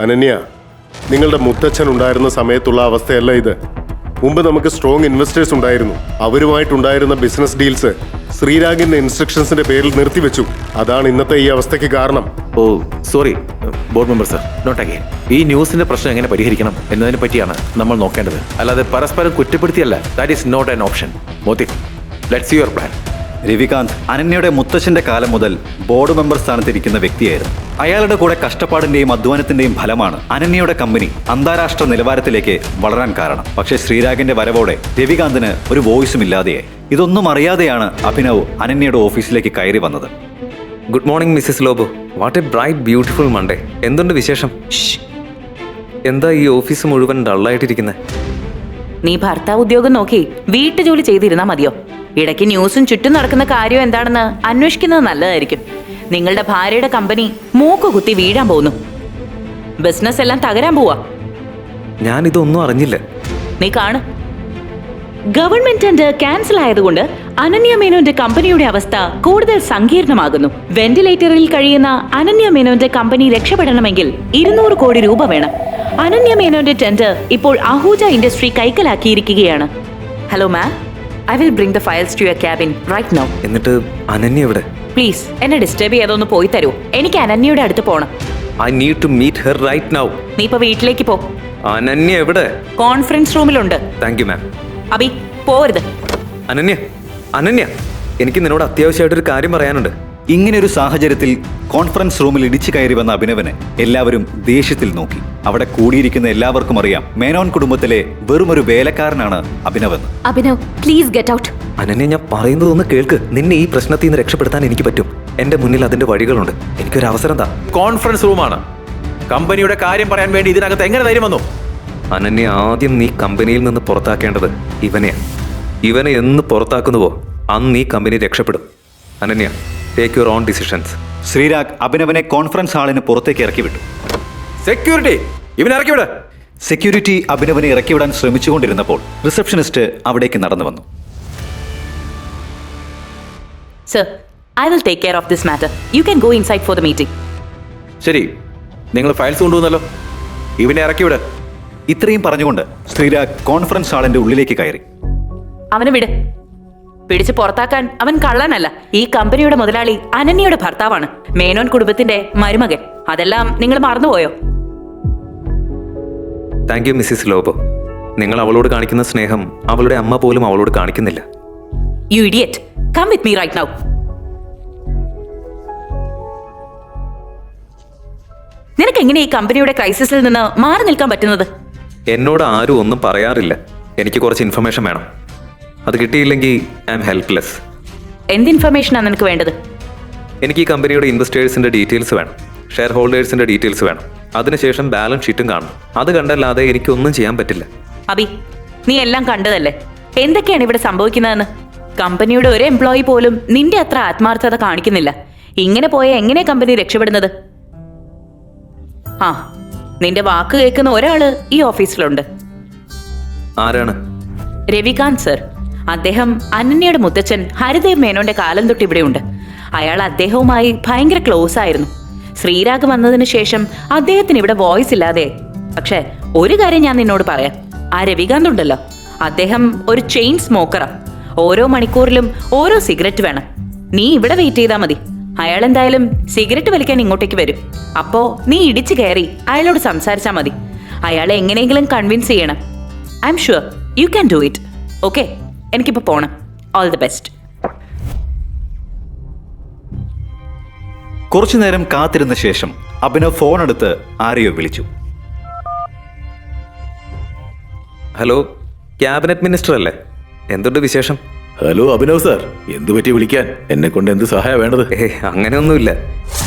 അനന്യ നിങ്ങളുടെ മുത്തച്ഛൻ ഉണ്ടായിരുന്ന സമയത്തുള്ള അവസ്ഥയല്ല ഇത്. മുമ്പ് നമുക്ക് സ്ട്രോങ് ഇൻവെസ്റ്റേഴ്സ് ഉണ്ടായിരുന്നു. അവരുമായിട്ടുണ്ടായിരുന്ന ബിസിനസ് ഡീൽസ് ശ്രീരാഗിന്റെ ഇൻസ്ട്രക്ഷൻസിന്റെ പേരിൽ നിർത്തിവെച്ചു. അതാണ് ഇന്നത്തെ ഈ അവസ്ഥയ്ക്ക് കാരണം. ഓ sorry board member sir not again ഈ ന്യൂസിന്റെ പ്രശ്നം എങ്ങനെ പരിഹരിക്കണം എന്നതിനെ പറ്റിയാണ് നമ്മൾ നോക്കേണ്ടത്. അല്ലാതെ പരസ്പരം കുറ്റപ്പെടുത്തിയല്ല. That is not an option Moti let's your plan Ravikant അനന്യയുടെ മുത്തശ്ശന്റെ കാലം മുതൽ ബോർഡ് മെമ്പർ സ്ഥാനത്തിരിക്കുന്ന വ്യക്തിയായിരുന്നു. അയാളുടെ കൂടെ കഷ്ടപ്പാടിന്റെയും അധ്വാനത്തിന്റെയും ഫലമാണ് അനന്യയുടെ കമ്പനി അന്താരാഷ്ട്ര നിലവാരത്തിലേക്ക് വളരാൻ കാരണം. പക്ഷേ ശ്രീരാഗിന്റെ വരവോടെ രവികാന്തിന് ഒരു വോയിസും ഇല്ലാതെയായി. ഇതൊന്നും അറിയാതെയാണ് അഭിനവ് അനന്യയുടെ ഓഫീസിലേക്ക് കയറി വന്നത്. Good morning Mrs Lobo. What a bright beautiful Monday. എന്തുണ്ട് വിശേഷം? എന്താ ഈ ഓഫീസ് മുഴുവൻ ഡള്ളായിട്ടിരിക്കുന്നത് നീ ഭർത്താവ് ഉദ്യോഗം നോക്കി വീട്ടുജോലി ചെയ്തിരുന്നാ മതിയോ? ഇടയ്ക്ക് ന്യൂസും ചുറ്റും നടക്കുന്ന കാര്യം എന്താണെന്ന് അന്വേഷിക്കുന്നത് നല്ലതായിരിക്കും. നിങ്ങളുടെ ഭാര്യയുടെ കമ്പനി മൂക്കുകുത്തി വീഴാൻ പോകുന്നു. ബിസിനസ് എല്ലാം തകരാൻ പോവാ. ഞാൻ ഇതൊന്നും അറിഞ്ഞില്ല. നീ കാണു. ഗവൺമെന്റ് ടെൻഡർ ക്യാൻസൽ ആയതുകൊണ്ട് അനന്യ മേനോന്റെ കമ്പനിയുടെ അവസ്ഥ കൂടുതൽ സങ്കീർണമാകുന്നു. വെന്റിലേറ്ററിൽ കഴിയുന്ന അനന്യ മേനോന്റെ കമ്പനി രക്ഷപ്പെടണമെങ്കിൽ ഇരുന്നൂറ് കോടി രൂപ വേണം. അനന്യ മേനോന്റെ ടെൻഡർ ഇപ്പോൾ Ahuja industry കൈക്കലാക്കിയിരിക്കുകയാണ്. Hello ma'am I will bring the files to your cabin right now എന്നിട്ട് അനന്യ എവിടെ? പ്ലീസ് എന്നെ ഡിസ്റ്റർബ് ചെയ്യാതൊന്ന് പോയി തരൂ. എനിക്ക് അനന്യയുടെ അടുത്ത് പോണം. I need to meet her right now നീ ഇപ്പോ വീട്ടിലേക്ക് പോ. അനന്യ എവിടെ? കോൺഫറൻസ് റൂമിലുണ്ട് താങ്ക് യു മാം അബി പോരുത് അനന്യ അനന്യ എനിക്ക് നിന്നോട് അത്യാവശ്യമായിട്ട് ഒരു കാര്യം പറയാനുണ്ട്. ഇങ്ങനെ ഒരു സാഹചര്യത്തിൽ കോൺഫറൻസ് റൂമിൽ ഇടിച്ചു കയറി വന്ന അഭിനവനെ എല്ലാവരും ദേഷ്യത്തിൽ നോക്കി. അവിടെ കൂടിയിരിക്കുന്ന എല്ലാവർക്കും അറിയാം മേനോൻ കുടുംബത്തിലെ വെറുമൊരു വേലക്കാരനാണ് അഭിനവൻ Abhinav please get out Ananya ഞാൻ പറയുന്നതൊന്ന് കേൾക്ക്. നിന്നെ ഈ പ്രശ്നത്തിൽ നിന്ന് രക്ഷപ്പെടുത്താൻ എനിക്ക് പറ്റും. എന്റെ മുന്നിൽ അതിന്റെ വഴികളുണ്ട്. എനിക്കൊരു അവസരം താ. കോൺഫറൻസ് റൂമാണ്. കമ്പനിയുടെ കാര്യം പറയാൻ വേണ്ടി ഇതിനകത്ത് എങ്ങനെ ധൈര്യം വന്നു? അനന്യ ആദ്യം നീ കമ്പനിയിൽ നിന്ന് പുറത്താക്കേണ്ടത് ഇവനെയാണ് ഇവനെ എന്ന് പുറത്താക്കുന്നുവോ അന്ന് നീ കമ്പനി രക്ഷപ്പെടും. Ananya take your own decisions Sreerag അഭിനവനെ conference ഹാളിന് പുറത്തേക്ക് ഇറക്കി വിട്ടു സെക്യൂരിറ്റി ഇവൻ ഇറക്കി വിട്. സെക്യൂരിറ്റി അഭിനവനെ ഇറക്കിവിടാൻ ശ്രമിച്ചുകൊണ്ടിരുന്നപ്പോൾ റിസപ്ഷനിസ്റ്റ് അവിടേക്ക് നടന്നു വന്നു. Sir I will take care of this matter you can go inside for the meeting ശരി നിങ്ങൾ ഫയൽസ് കൊണ്ടുവന്നല്ലോ. ഇവനെ ഇറക്കി വിട. ഇത്രയും പറഞ്ഞുകൊണ്ട് ശ്രീരാഗ് കോൺഫറൻസ് ഹാളിന്റെ ഉള്ളിലേക്ക് കയറി. അവനെ വിട്. പിടിച്ച് പുറത്താക്കാൻ അവൻ കള്ളനല്ല. ഈ കമ്പനിയുടെ മുതലാളി അനന്യയുടെ ഭർത്താവാണ്. മേനോൻ കുടുംബത്തിന്റെ മരുമകൻ. അതെല്ലാം നിങ്ങൾ മറന്നുപോയോ? താങ്ക് യു മിസ്സിസ് ലോബോ നിങ്ങൾ അവളോട് കാണിക്കുന്ന സ്നേഹം അവളുടെ അമ്മ പോലും അവളോട് കാണിക്കുന്നില്ല. You idiot come with me right now നിനക്ക് എങ്ങനെ ഈ കമ്പനിയുടെ ക്രൈസിസിൽ നിന്ന് മാറി നിൽക്കാൻ പറ്റുന്നത്? എന്നോട് ആരും ഒന്നും പറയാറില്ല. എനിക്ക് കുറച്ച് ഇൻഫർമേഷൻ വേണം. അത് കിട്ടിയില്ലെങ്കിൽ ഐ എം ഹെൽപ്ലെസ് എന്ത് ഇൻഫർമേഷൻ ആണ് നിനക്ക് വേണ്ടത്? എനിക്ക് ഈ കമ്പനിയുടെ ഇൻവെസ്റ്റേഴ്സിന്റെ ഡീറ്റെയിൽസ് വേണം. ഷെയർ ഹോൾഡേഴ്സിന്റെ ഡീറ്റെയിൽസ് വേണം. അതിനുശേഷം ബാലൻസ് ഷീറ്റും കാണും. അത് കണ്ടല്ലാതെ എനിക്കൊന്നും ചെയ്യാൻ പറ്റില്ല. അബി നീ എല്ലാം കണ്ടതല്ലേ? എന്തൊക്കെയാണ് ഇവിടെ സംഭവിക്കുന്നതെന്ന്? കമ്പനിയുടെ ഒരു എംപ്ലോയി പോലും നിന്റെ അത്ര ആത്മാർത്ഥത കാണിക്കുന്നില്ല. ഇങ്ങനെ പോയ എങ്ങനെ കമ്പനി രക്ഷപ്പെടുന്നത്? ആ നിന്റെ വാക്ക് കേൾക്കുന്ന ഒരാൾ ഈ ഓഫീസിലുണ്ട് ആരാണ്? രവികാന്ത് സർ അദ്ദേഹം അനന്യയുടെ മുത്തച്ഛൻ ഹരിദേവ് മേനോന്റെ കാലം തൊട്ട് ഇവിടെയുണ്ട്. അയാൾ അദ്ദേഹവുമായി ഭയങ്കര ക്ലോസ് ആയിരുന്നു. ശ്രീരാഗ് വന്നതിന് ശേഷം അദ്ദേഹത്തിന് ഇവിടെ വോയിസ് ഇല്ലാതെ പക്ഷെ ഒരു കാര്യം ഞാൻ നിന്നോട് പറയാം. ആ രവികാന്ത് ഉണ്ടല്ലോ. അദ്ദേഹം ഒരു ചെയിൻ സ്മോക്കറാ ഓരോ മണിക്കൂറിലും ഓരോ സിഗരറ്റ് വേണം. നീ ഇവിടെ വെയിറ്റ് ചെയ്താൽ മതി. അയാൾ എന്തായാലും സിഗരറ്റ് വലിക്കാൻ ഇങ്ങോട്ടേക്ക് വരും. അപ്പോ നീ ഇടിച്ചു കയറി അയാളോട് സംസാരിച്ചാൽ മതി. അയാളെ എങ്ങനെയെങ്കിലും കൺവിൻസ് ചെയ്യണം. I'm sure you can do it okay എനിക്കിപ്പോൾ പോണം. ഓൾ ദി ബെസ്റ്റ് കുറച്ചു നേരം കാത്തിരുന്ന ശേഷം അഭിനവ് ഫോൺ എടുത്ത് ആരെയോ വിളിച്ചു. ഹലോ ക്യാബിനറ്റ് മിനിസ്റ്റർ അല്ലേ? എന്തുണ്ട് വിശേഷം? Hello Abhinav sir. എന്ത് പറ്റി വിളിക്കാൻ? എന്നെ കൊണ്ട് എന്ത് സഹായം വേണ്ടത്? ഏ അങ്ങനെയൊന്നുമില്ല.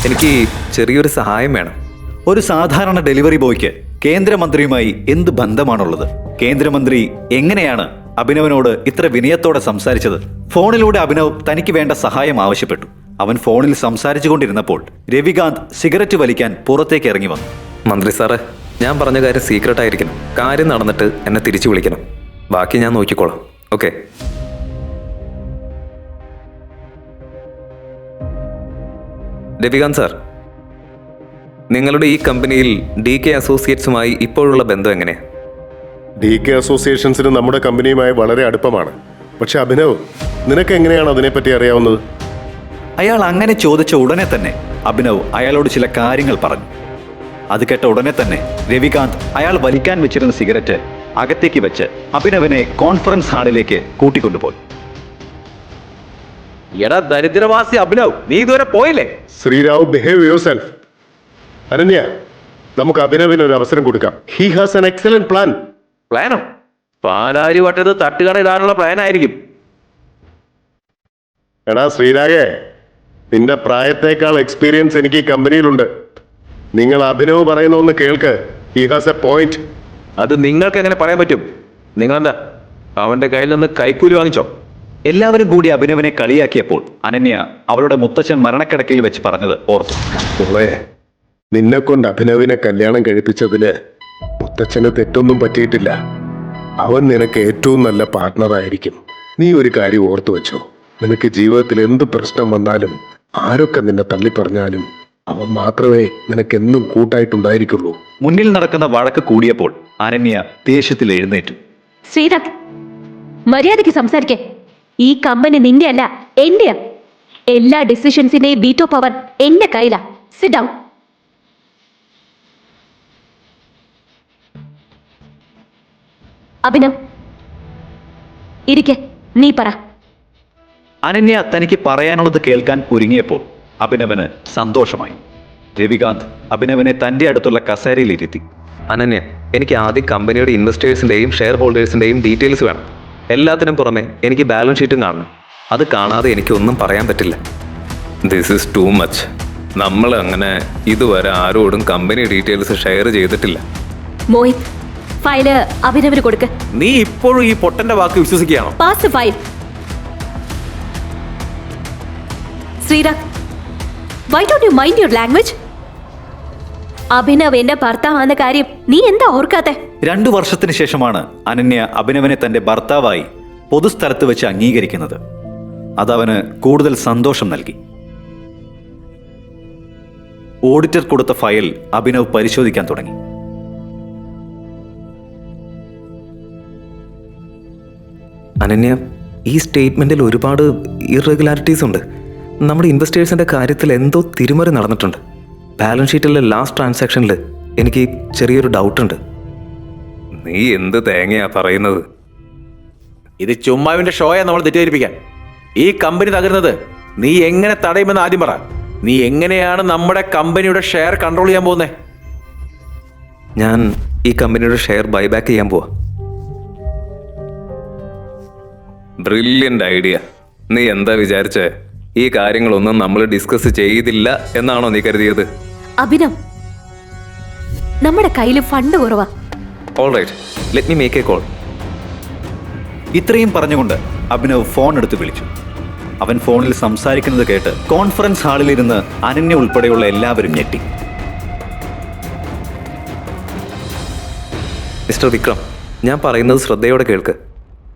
എനിക്ക് ചെറിയൊരു സഹായം വേണം. ഒരു സാധാരണ ഡെലിവറി ബോയ്ക്ക് കേന്ദ്രമന്ത്രിയുമായി എന്ത് ബന്ധമാണുള്ളത്? കേന്ദ്രമന്ത്രി എങ്ങനെയാണ് അഭിനവനോട് ഇത്ര വിനയത്തോടെ സംസാരിച്ചത്. ഫോണിലൂടെ അഭിനവ് തനിക്ക് വേണ്ട സഹായം ആവശ്യപ്പെട്ടു. അവൻ ഫോണിൽ സംസാരിച്ചുകൊണ്ടിരുന്നപ്പോൾ രവികാന്ത് സിഗരറ്റ് വലിക്കാൻ പുറത്തേക്ക് ഇറങ്ങി വന്നു. മന്ത്രി സാറേ ഞാൻ പറഞ്ഞ കാര്യം സീക്രട്ട് ആയിരിക്കണം. കാര്യം നടന്നിട്ട് എന്നെ തിരിച്ചു വിളിക്കണം. ബാക്കി ഞാൻ നോക്കിക്കോളാം. ഓക്കെ രവികാന്ത് സാർ നിങ്ങളുടെ ഈ കമ്പനിയിൽ ഡി കെ അസോസിയേറ്റ്സുമായി ഇപ്പോഴുള്ള ബന്ധം എങ്ങനെയാണ് ഡി കെ അസോസിയേഷൻസിന് നമ്മുടെ കമ്പനിയുമായി വളരെ അടുപ്പമാണ്. പക്ഷെ അഭിനവ് നിനക്ക് എങ്ങനെയാണ് അതിനെപ്പറ്റി അറിയാവുന്നത്? അയാൾ അങ്ങനെ ചോദിച്ച ഉടനെ തന്നെ അഭിനവ് അയാളോട് ചില കാര്യങ്ങൾ പറഞ്ഞു. അത് കേട്ട ഉടനെ തന്നെ രവികാന്ത് അയാൾ വലിക്കാൻ വെച്ചിരുന്ന സിഗരറ്റ് അകത്തേക്ക് വെച്ച് അഭിനവിനെ കോൺഫറൻസ് ഹാളിലേക്ക് കൂട്ടിക്കൊണ്ടുപോയി. എടാ ദരിദ്രവാസി അഭിനവ് നീ ഇതുവരെ പോയില്ലേ? ശ്രീരാവ് ബിഹേവ് യുവർ സെൽഫ് അനന്യ നമുക്ക് അഭിനവിന് ഒരു അവസരം കൊടുക്കാം. He has an excellent plan പ്ലാനോ. പാലാരി വട്ടത് തട്ടുകട ഇടാനുള്ള പ്ലാനായിരിക്കും. എടാ ശ്രീരാഗേ നിന്റെ പ്രായത്തേക്കാൾ എക്സ്പീരിയൻസ് എനിക്ക് ഈ കമ്പനിയിലുണ്ട്. നിങ്ങൾ അഭിനവ് പറയുന്ന ഒന്ന് കേൾക്ക്. ഹി ഹാസ് എ പോയിന്റ് അത് നിങ്ങൾക്ക് എങ്ങനെ പറയാൻ പറ്റും? നിങ്ങളെന്താ? അവന്റെ കയ്യിൽ നിന്ന് കൈക്കൂലി വാങ്ങിച്ചോ? എല്ലാവരും കൂടി അഭിനവിനെ കളിയാക്കിയപ്പോൾ അനന്യ അവളുടെ മുത്തച്ഛൻ മരണക്കിടക്കയിൽ വെച്ച് പറഞ്ഞത് ഓർത്തു. നിന്നെ കൊണ്ട് അഭിനവിനെ കല്യാണം കഴിപ്പിച്ചതിൽ മുത്തച്ഛന് തെറ്റൊന്നും പറ്റിയിട്ടില്ല. അവൻ നിനക്ക് ഏറ്റവും നല്ല പാർട്ട്ണറായിരിക്കും. നീ ഒരു കാര്യം ഓർത്തു വെച്ചോ. നിനക്ക് ജീവിതത്തിൽ എന്ത് പ്രശ്നം വന്നാലും ആരൊക്കെ നിന്നെ തള്ളിപ്പറഞ്ഞാലും അവൻ മാത്രമേ നിനക്ക് എന്നും കൂട്ടായിട്ടുണ്ടായിരിക്കുള്ളൂ. മുന്നിൽ നടക്കുന്ന വഴക്ക് കൂടിയപ്പോൾ അനന്യ ദേഷ്യത്തിൽ എഴുന്നേറ്റു. ശ്രീനാഥ് മര്യാദയ്ക്ക് സംസാരിക്കേ. ഈ കമ്പനി നിന്റെ അല്ല എന്റെയാ. എല്ലാ ഡിസിഷൻസിന്റെയും വീറ്റോ പവർ എന്റെ കയ്യിലാ. Sit down Abhinav. ഇരിക്കെ നീ പറ. അനന്യ തനിക്ക് പറയാനുള്ളത് കേൾക്കാൻ ഒരുങ്ങിയപ്പോൾ അഭിനവന് സന്തോഷമായി. രവികാന്ത് അഭിനവനെ തന്റെ അടുത്തുള്ള കസേരയിൽ ഇരുത്തി അനന്യ എനിക്ക് ആദ്യം കമ്പനിയുടെ ഇൻവെസ്റ്റേഴ്സിന്റെയും ഷെയർ ഹോൾഡേഴ്സിന്റെയും ഡീറ്റെയിൽസ് വേണം. എല്ലാത്തിനും പുറമെ എനിക്ക് ബാലൻസ് ഷീറ്റും കാണണം. അത് കാണാതെ എനിക്ക് ഒന്നും പറയാൻ പറ്റില്ല. ദിസ് ഈസ് ടു മച്ച് നമ്മൾ അങ്ങനെ ഇതുവരെ ആരോടും കമ്പനി ഡീറ്റെയിൽസ് ഷെയർ ചെയ്തിട്ടില്ല. മോഹിത് ഫയൽ അഭിനവിന് കൊടുക്ക്. നീ ഇപ്പോഴും ഈ പൊട്ടന്റെ വാക്ക് വിശ്വസിക്കുകയാണോ? Pass file Sreerag why don't you mind your language Abhinav എന്റെ ഭർത്താവാന്ന കാര്യം നീ എന്താ ഓർക്കാത്തെ? രണ്ടു വർഷത്തിന് ശേഷമാണ് അനന്യ അഭിനവനെ തന്റെ ഭർത്താവായി പൊതുസ്ഥലത്ത് വെച്ച് അംഗീകരിക്കുന്നത്. അതവന് കൂടുതൽ സന്തോഷം നൽകി. ഓഡിറ്റർ കൊടുത്ത ഫയൽ അഭിനവ് പരിശോധിക്കാൻ തുടങ്ങി. അനന്യ ഈ സ്റ്റേറ്റ്മെന്റിൽ ഒരുപാട് ഇറെഗുലാരിറ്റീസ് ഉണ്ട്. നമ്മുടെ ഇൻവെസ്റ്റേഴ്സിന്റെ കാര്യത്തിൽ എന്തോ തിരുമറി നടന്നിട്ടുണ്ട്. ബാലൻസ് ഷീറ്റിലെ ലാസ്റ്റ് ട്രാൻസാക്ഷനിൽ എനിക്ക് ചെറിയൊരു ഡൗട്ടുണ്ട് നീ എന്ത് തേങ്ങയാ പറയുന്നത്? ഇത് ചുമ്മാവിന്റെ ഷോയാ നമ്മൾ തെറ്റിദ്ധരിപ്പിക്കാൻ. ഈ കമ്പനി തകരുന്നത് നീ എങ്ങനെ തടയുമെന്ന് ആദ്യം പറ. നീ എങ്ങനെയാണ് നമ്മുടെ കമ്പനിയുടെ ഷെയർ കൺട്രോൾ ചെയ്യാൻ പോകുന്നത് ഞാൻ ഈ കമ്പനിയുടെ ഷെയർ ബൈബാക്ക് ചെയ്യാൻ പോവാ. ബ്രില്യന്റ് ഐഡിയ നീ എന്താ വിചാരിച്ചേ? ഈ കാര്യങ്ങളൊന്നും നമ്മൾ ഡിസ്കസ് ചെയ്തില്ല എന്നാണോ നീ കരുതിയത്? അഭിനവ് നമ്മുടെ കയ്യിൽ ഫണ്ട് കുറവാ. All right let me make a call ഇത്രയും പറഞ്ഞുകൊണ്ട് അഭിനവ് ഫോൺ എടുത്ത് വിളിച്ചു. അവൻ ഫോണിൽ സംസാരിക്കുന്നത് കേട്ട് കോൺഫറൻസ് ഹാളിലിരുന്ന് അനന്യ ഉൾപ്പെടെയുള്ള എല്ലാവരും ഞെട്ടി. മിസ്റ്റർ വിക്രം ഞാൻ പറയുന്നത് ശ്രദ്ധയോടെ കേൾക്ക്.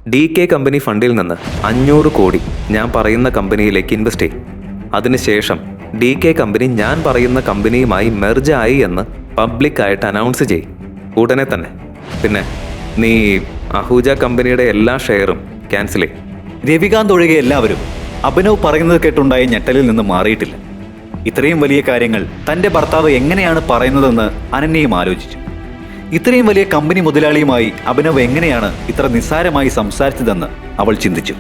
ഡി കെ കമ്പനി ഫണ്ടിൽ നിന്ന് അഞ്ഞൂറ് കോടി ഞാൻ പറയുന്ന കമ്പനിയിലേക്ക് ഇൻവെസ്റ്റ് ചെയ്യും. അതിനുശേഷം ഡി കെ കമ്പനി ഞാൻ പറയുന്ന കമ്പനിയുമായി മെർജ് ആയി എന്ന് പബ്ലിക്കായിട്ട് അനൗൺസ് ചെയ്യും. ഉടനെ തന്നെ. പിന്നെ നീ അഹൂജ കമ്പനിയുടെ എല്ലാ ഷെയറും ക്യാൻസൽ ചെയ്യും. രവികാന്ത് ഒഴികെ എല്ലാവരും അഭിനവ് പറയുന്നത് കേട്ടുണ്ടായ ഞെട്ടലിൽ നിന്ന് മാറിയിട്ടില്ല. ഇത്രയും വലിയ കാര്യങ്ങൾ തന്റെ ഭർത്താവ് എങ്ങനെയാണ് പറയുന്നതെന്ന് അനന്യയും ആലോചിച്ചു. ഇത്രയും വലിയ കമ്പനി മുതലാളിയുമായി അഭിനവ് എങ്ങനെയാണ് ഇത്ര നിസ്സാരമായി സംസാരിച്ചതെന്ന് അവൾ ചിന്തിച്ചു.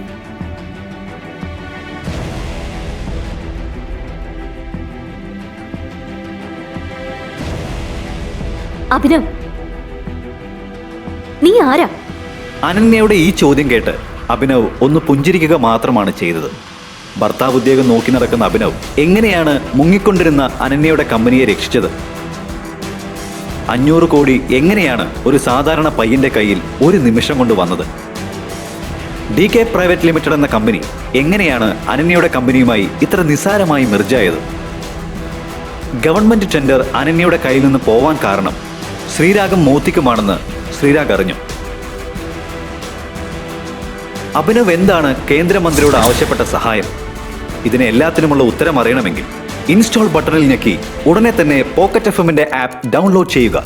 അഭിനവ് നീ ആരാ? അനന്യയുടെ ഈ ചോദ്യം കേട്ട് അഭിനവ് ഒന്ന് പുഞ്ചിരിക്കുക മാത്രമാണ് ചെയ്തത്. ഭർത്താവ് ഉദ്യോഗം നോക്കി നടക്കുന്ന അഭിനവ് എങ്ങനെയാണ് മുങ്ങിക്കൊണ്ടിരുന്ന അനന്യയുടെ കമ്പനിയെ രക്ഷിച്ചത്? അഞ്ഞൂറ് കോടി എങ്ങനെയാണ് ഒരു സാധാരണ പയ്യന്റെ കയ്യിൽ ഒരു നിമിഷം കൊണ്ട് വന്നത്? ഡി കെ പ്രൈവറ്റ് ലിമിറ്റഡ് എന്ന കമ്പനി എങ്ങനെയാണ് അനന്യയുടെ കമ്പനിയുമായി ഇത്ര നിസ്സാരമായി മെർജായത് ഗവൺമെന്റ് ടെൻഡർ അനന്യയുടെ കയ്യിൽ നിന്ന് പോവാൻ കാരണം ശ്രീരാഗം മോത്തിക്കുമാണെന്ന് ശ്രീരാഗ് അറിഞ്ഞു. അഭിനവ് എന്താണ് കേന്ദ്രമന്ത്രിയോട് ആവശ്യപ്പെട്ട സഹായം? ഇതിന് എല്ലാത്തിനുമുള്ള ഉത്തരം അറിയണമെങ്കിൽ ഇൻസ്റ്റാൾ ബട്ടണിൽ ഞെക്കി ഉടനെ തന്നെ പോക്കറ്റ് എഫ് എമ്മിന്റെ ആപ്പ് ഡൗൺലോഡ് ചെയ്യുക.